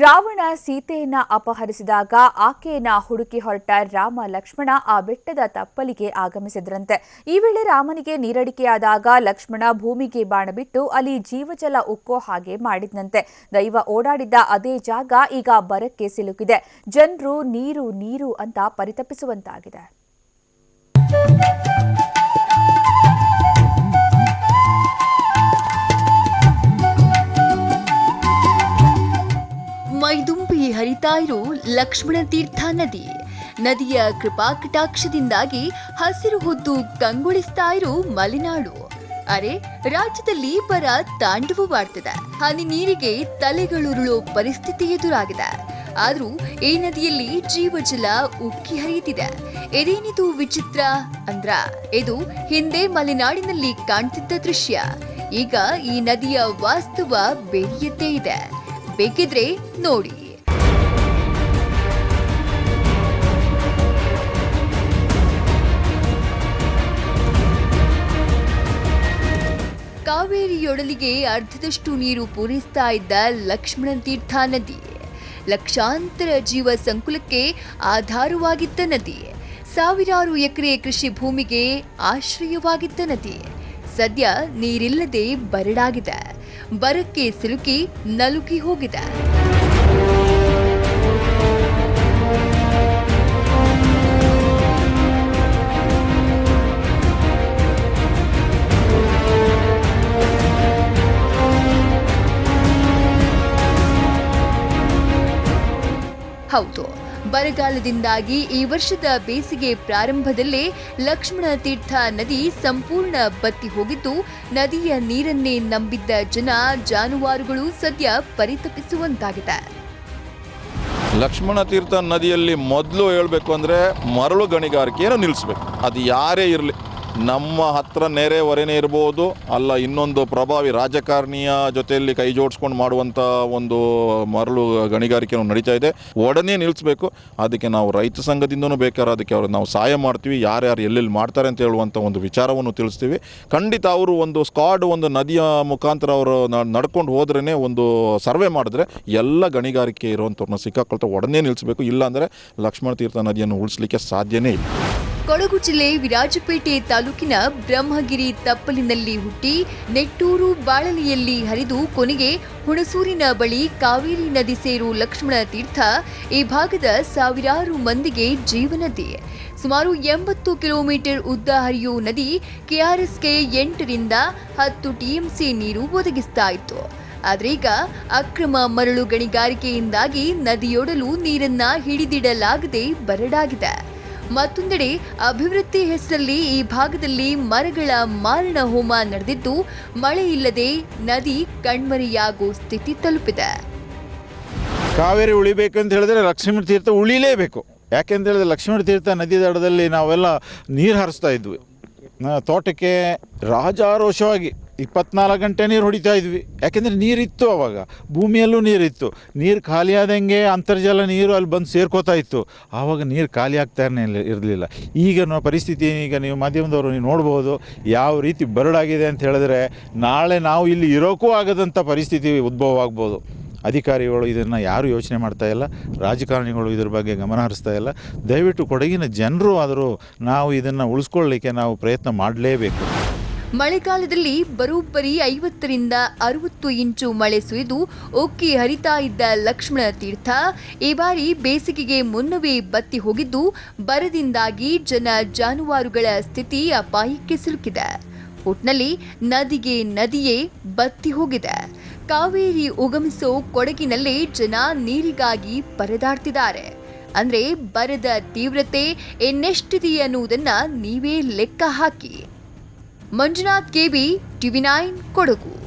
ರಾವಣ ಸೀತೆಯನ್ನ ಅಪಹರಿಸಿದಾಗ ಆಕೆಯನ್ನ ಹುಡುಕಿ ಹೊರಟ ರಾಮ ಲಕ್ಷ್ಮಣ ಆ ಬೆಟ್ಟದ ತಪ್ಪಲಿಗೆ ಆಗಮಿಸಿದ್ರಂತೆ. ಈ ವೇಳೆ ರಾಮನಿಗೆ ನೀರಡಿಕೆಯಾದಾಗ ಲಕ್ಷ್ಮಣ ಭೂಮಿಗೆ ಬಾಣ ಬಿಟ್ಟು ಅಲ್ಲಿ ಜೀವಜಲ ಉಕ್ಕೋ ಹಾಗೆ ಮಾಡಿದ್ನಂತೆ. ದೈವ ಓಡಾಡಿದ್ದ ಅದೇ ಜಾಗ ಈಗ ಬರಕ್ಕೆ ಸಿಲುಕಿದೆ. ಜನರು ನೀರು ನೀರು ಅಂತ ಪರಿತಪಿಸುವಂತಾಗಿದೆ. ಹರಿತಾ ಇರೋ ಲಕ್ಷ್ಮಣ ತೀರ್ಥ ನದಿ. ನದಿಯ ಕೃಪಾ ಕಟಾಕ್ಷದಿಂದಾಗಿ ಹಸಿರು ಹೊದ್ದು ಕಂಗೊಳಿಸ್ತಾ ಇರೋ ಮಲೆನಾಡು. ಅರೆ, ರಾಜ್ಯದಲ್ಲಿ ಬರ ತಾಂಡವವಾಡ್ತಿದೆ ಹನಿ ನೀರಿಗೆ ತಲೆಗಳುರುಳೋ ಪರಿಸ್ಥಿತಿ ಎದುರಾಗಿದೆ. ಆದ್ರೂ ಈ ನದಿಯಲ್ಲಿ ಜೀವಜಲ ಉಕ್ಕಿ ಹರಿಯುತ್ತಿದೆ. ಇದೇನಿದು ವಿಚಿತ್ರ ಅಂದ್ರ, ಇದು ಹಿಂದೆ ಮಲೆನಾಡಿನಲ್ಲಿ ಕಾಣ್ತಿದ್ದ ದೃಶ್ಯ. ಈಗ ಈ ನದಿಯ ವಾಸ್ತವ ಬೇರೆಯದ್ದೇ ಇದೆ. ಬೇಕಿದ್ರೆ ನೋಡಿ. ಕಾವೇರಿಯೊಡಲಿಗೆ ಅರ್ಧದಷ್ಟು ನೀರು ಪೂರೈಸ್ತಾ ಇದ್ದ ಲಕ್ಷ್ಮಣ ತೀರ್ಥ ನದಿ. ಲಕ್ಷಾಂತರ ಜೀವ ಸಂಕುಲಕ್ಕೆ ಆಧಾರವಾಗಿದ್ದ ನದಿ. ಸಾವಿರಾರು ಎಕರೆ ಕೃಷಿ ಭೂಮಿಗೆ ಆಶ್ರಯವಾಗಿದ್ದ ನದಿ. ಸದ್ಯ ನೀರಿಲ್ಲದೆ ಬರಡಾಗಿದೆ. ಬರಕ್ಕೆ ಸಿಲುಕಿ ನಲುಗಿ ಹೋಗಿದೆ. ಹೌದು. ಬರಗಾಲದಿಂದಾಗಿ ಈ ವರ್ಷದ ಬೇಸಿಗೆ ಪ್ರಾರಂಭದಲ್ಲೇ ಲಕ್ಷ್ಮಣ ತೀರ್ಥ ನದಿ ಸಂಪೂರ್ಣ ಬತ್ತಿ ಹೋಗಿದ್ದು, ನದಿಯ ನೀರನ್ನೇ ನಂಬಿದ್ದ ಜನ ಜಾನುವಾರುಗಳು ಸದ್ಯ ಪರಿತಪಿಸುವಂತಾಗಿದೆ. ಲಕ್ಷ್ಮಣ ತೀರ್ಥ ನದಿಯಲ್ಲಿ ಮೊದಲು ಹೇಳಬೇಕು ಅಂದರೆ ಮರಳು ಗಣಿಗಾರಿಕೆಯನ್ನು ನಿಲ್ಲಿಸಬೇಕು. ಅದು ಯಾರೇ ಇರಲಿ ನಮ್ಮ ಹತ್ರ ನೆರೆ ಹೊರೆನೇ ಇರ್ಬೋದು. ಅಲ್ಲ, ಇನ್ನೊಂದು ಪ್ರಭಾವಿ ರಾಜಕಾರಣಿಯ ಜೊತೆಯಲ್ಲಿ ಕೈ ಜೋಡಿಸ್ಕೊಂಡು ಮಾಡುವಂಥ ಒಂದು ಮರಳು ಗಣಿಗಾರಿಕೆ ನಡೀತಾ ಇದೆ. ಒಡನೆ ನಿಲ್ಲಿಸ್ಬೇಕು ಅದಕ್ಕೆ ನಾವು ರೈತ ಸಂಘದಿಂದನೂ ಬೇಕಾದ್ರೆ ಅದಕ್ಕೆ ಅವ್ರು ನಾವು ಸಹಾಯ ಮಾಡ್ತೀವಿ. ಯಾರ್ಯಾರು ಎಲ್ಲೆಲ್ಲಿ ಮಾಡ್ತಾರೆ ಅಂತ ಹೇಳುವಂಥ ಒಂದು ವಿಚಾರವನ್ನು ತಿಳಿಸ್ತೀವಿ. ಖಂಡಿತ ಅವರು ಒಂದು ಸ್ಕಾಡ್ ಒಂದು ನದಿಯ ಮುಖಾಂತರ ಅವರು ನಡ್ಕೊಂಡು ಹೋದ್ರೇ ಒಂದು ಸರ್ವೆ ಮಾಡಿದ್ರೆ ಎಲ್ಲ ಗಣಿಗಾರಿಕೆ ಇರುವಂಥವ್ರನ್ನ ಸಿಕ್ಕಾಕೊಳ್ತಾ ಒಡನೆ ನಿಲ್ಲಿಸಬೇಕು ಇಲ್ಲಾಂದರೆ ಲಕ್ಷ್ಮಣ ತೀರ್ಥ ನದಿಯನ್ನು ಉಳಿಸ್ಲಿಕ್ಕೆ ಸಾಧ್ಯನೇ ಇಲ್ಲ. ಕೊಡಗು ಜಿಲ್ಲೆ ವಿರಾಜಪೇಟೆ ತಾಲೂಕಿನ ಬ್ರಹ್ಮಗಿರಿ ತಪ್ಪಲಿನಲ್ಲಿ ಹುಟ್ಟಿ ನೆಟ್ಟೂರು ಬಾಳಲಿಯಲ್ಲಿ ಹರಿದು ಕೊನೆಗೆ ಹುಣಸೂರಿನ ಬಳಿ ಕಾವೇರಿ ನದಿ ಸೇರು ಲಕ್ಷ್ಮಣ ತೀರ್ಥ ಈ ಭಾಗದ ಸಾವಿರಾರು ಮಂದಿಗೆ ಜೀವನದಿ ಸುಮಾರು ಎಂಬತ್ತು ಕಿಲೋಮೀಟರ್ ಉದ್ದ ಹರಿಯೋ ನದಿ ಕೆಆರ್ಎಸ್ಗೆ ಎಂಟರಿಂದ ಹತ್ತು ಟಿಎಂಸಿ ನೀರು ಒದಗಿಸ್ತಾ ಇತ್ತು. ಆದ್ರೀಗ ಅಕ್ರಮ ಮರಳು ಗಣಿಗಾರಿಕೆಯಿಂದಾಗಿ ನದಿಯೊಡಲು ನೀರನ್ನ ಹಿಡಿದಿಡಲಾಗದೆ ಬರಡಾಗಿದೆ. ಮತ್ತೊಂದೆಡೆ ಅಭಿವೃದ್ಧಿ ಹೆಸರಲ್ಲಿ ಈ ಭಾಗದಲ್ಲಿ ಮರಗಳ ಮಾರಣ ಹೋಮ ನಡೆದಿದ್ದು, ಮಳೆ ಇಲ್ಲದೆ ನದಿ ಕಣ್ಮರೆಯಾಗೋ ಸ್ಥಿತಿ ತಲುಪಿದೆ. ಕಾವೇರಿ ಉಳಿಬೇಕಂತ ಹೇಳಿದ್ರೆ ಲಕ್ಷ್ಮೀ ತೀರ್ಥ ಉಳಿಲೇಬೇಕು. ಯಾಕೆಂತ ಹೇಳಿದ್ರೆ ಲಕ್ಷ್ಮೀ ತೀರ್ಥ ನದಿ ದಡದಲ್ಲಿ ನಾವೆಲ್ಲ ನೀರು ಹರಿಸ್ತಾ ಇದ್ವಿ. ತೋಟಕ್ಕೆ ರಾಜಾರೋಷವಾಗಿ ಇಪ್ಪತ್ನಾಲ್ಕು ಗಂಟೆ ನೀರು ಹೊಡಿತಾ ಇದ್ವಿ. ಯಾಕೆಂದರೆ ನೀರಿತ್ತು ಅವಾಗ. ಭೂಮಿಯಲ್ಲೂ ನೀರಿತ್ತು. ನೀರು ಖಾಲಿಯಾದಂಗೆ ಅಂತರ್ಜಲ ನೀರು ಅಲ್ಲಿ ಬಂದು ಸೇರ್ಕೋತಾ ಇತ್ತು. ಆವಾಗ ನೀರು ಖಾಲಿ ಆಗ್ತಾನೆ ಇರಲಿಲ್ಲ. ಈಗ ನೋ ಪರಿಸ್ಥಿತಿ ಈಗ ನೀವು ಮಾಧ್ಯಮದವರು ನೀವು ನೋಡ್ಬೋದು ಯಾವ ರೀತಿ ಬರಡಾಗಿದೆ ಅಂತ ಹೇಳಿದ್ರೆ ನಾಳೆ ನಾವು ಇಲ್ಲಿ ಇರೋಕ್ಕೂ ಆಗದಂಥ ಪರಿಸ್ಥಿತಿ ಉದ್ಭವ ಆಗ್ಬೋದು. ಅಧಿಕಾರಿಗಳು ಇದನ್ನು ಯಾರು ಯೋಚನೆ ಮಾಡ್ತಾ ಇಲ್ಲ. ರಾಜಕಾರಣಿಗಳು ಇದ್ರ ಬಗ್ಗೆ ಗಮನ ಹರಿಸ್ತಾ ಇಲ್ಲ. ದಯವಿಟ್ಟು ಕೊಡಗಿನ ಜನರು ಆದರೂ ನಾವು ಇದನ್ನು ಉಳಿಸ್ಕೊಳ್ಳಿಕ್ಕೆ ನಾವು ಪ್ರಯತ್ನ ಮಾಡಲೇಬೇಕು. ಮಳೆಗಾಲದಲ್ಲಿ ಬರೋಬ್ಬರಿ ಐವತ್ತರಿಂದ ಅರವತ್ತು ಇಂಚು ಮಳೆ ಸುರಿದು ಉಕ್ಕಿ ಹರಿತಾ ಇದ್ದ ಲಕ್ಷ್ಮಣ ತೀರ್ಥ, ಈ ಬಾರಿ ಬೇಸಿಗೆಗೆ ಮುನ್ನವೇ ಬತ್ತಿ ಹೋಗಿದ್ದು ಬರದಿಂದಾಗಿ ಜನ ಜಾನುವಾರುಗಳ ಸ್ಥಿತಿ ಅಪಾಯಕ್ಕೆ ಸಿಲುಕಿದೆ. ಒಟ್ನಲ್ಲಿ ನದಿಗೆ ನದಿಯೇ ಬತ್ತಿ ಹೋಗಿದೆ. ಕಾವೇರಿ ಉಗಮಿಸೋ ಕೊಡಗಿನಲ್ಲೇ ಜನ ನೀರಿಗಾಗಿ ಪರದಾಡ್ತಿದ್ದಾರೆ. ಅಂದ್ರೆ ಬರದ ತೀವ್ರತೆ ಎನ್ನೆಷ್ಟಿದೆ ಅನ್ನುವುದನ್ನ ನೀವೇ ಲೆಕ್ಕ ಹಾಕಿ. Manjunath KB TV nine Kodagu.